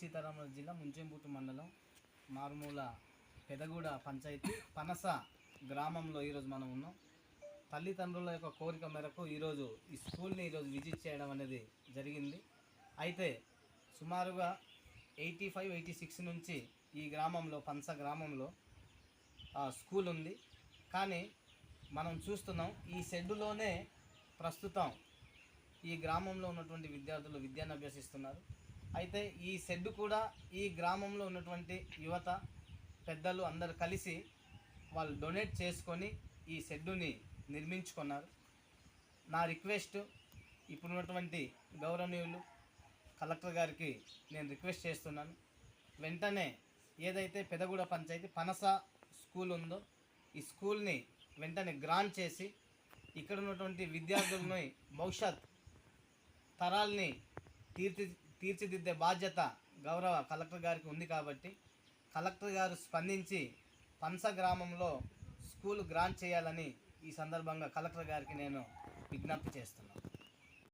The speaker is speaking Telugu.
సీతారామరాజు జిల్లా ముంచెంబూటు మండలం మారుమూల పెదగూడ పంచాయతీ పనస గ్రామంలో ఈరోజు మనం ఉన్నాం. తల్లిదండ్రుల యొక్క కోరిక మేరకు ఈరోజు ఈ స్కూల్ని ఈరోజు విజిట్ చేయడం అనేది జరిగింది. అయితే సుమారుగా ఎయిటీ ఫైవ్ ఎయిటీ సిక్స్ నుంచి ఈ గ్రామంలో పంచ గ్రామంలో స్కూల్ ఉంది. కానీ మనం చూస్తున్నాం ఈ షెడ్డులోనే ప్రస్తుతం ఈ గ్రామంలో ఉన్నటువంటి విద్యార్థులు విద్యను అభ్యసిస్తున్నారు. అయితే ఈ షెడ్ కూడా ఈ గ్రామంలో ఉన్నటువంటి యువత పెద్దలు అందరు కలిసి వాళ్ళు డొనేట్ చేసుకొని ఈ షెడ్డుని నిర్మించుకున్నారు. నా రిక్వెస్ట్ ఇప్పుడున్నటువంటి గౌరవనీయులు కలెక్టర్ గారికి నేను రిక్వెస్ట్ చేస్తున్నాను. వెంటనే ఏదైతే పెదగూడ పంచాయతీ పనస స్కూల్ ఉందో ఈ స్కూల్ని వెంటనే గ్రాంట్ చేసి ఇక్కడ ఉన్నటువంటి విద్యార్థులని భవిష్యత్ తరాల్ని తీర్చి తీర్చిదిద్దే బాధ్యత గౌరవ కలెక్టర్ గారికి ఉంది కాబట్టి కలెక్టర్ గారు స్పందించి పంస గ్రామంలో స్కూల్ గ్రాంట్ చేయాలని ఈ సందర్భంగా కలెక్టర్ గారికి నేను విజ్ఞప్తి చేస్తున్నాను.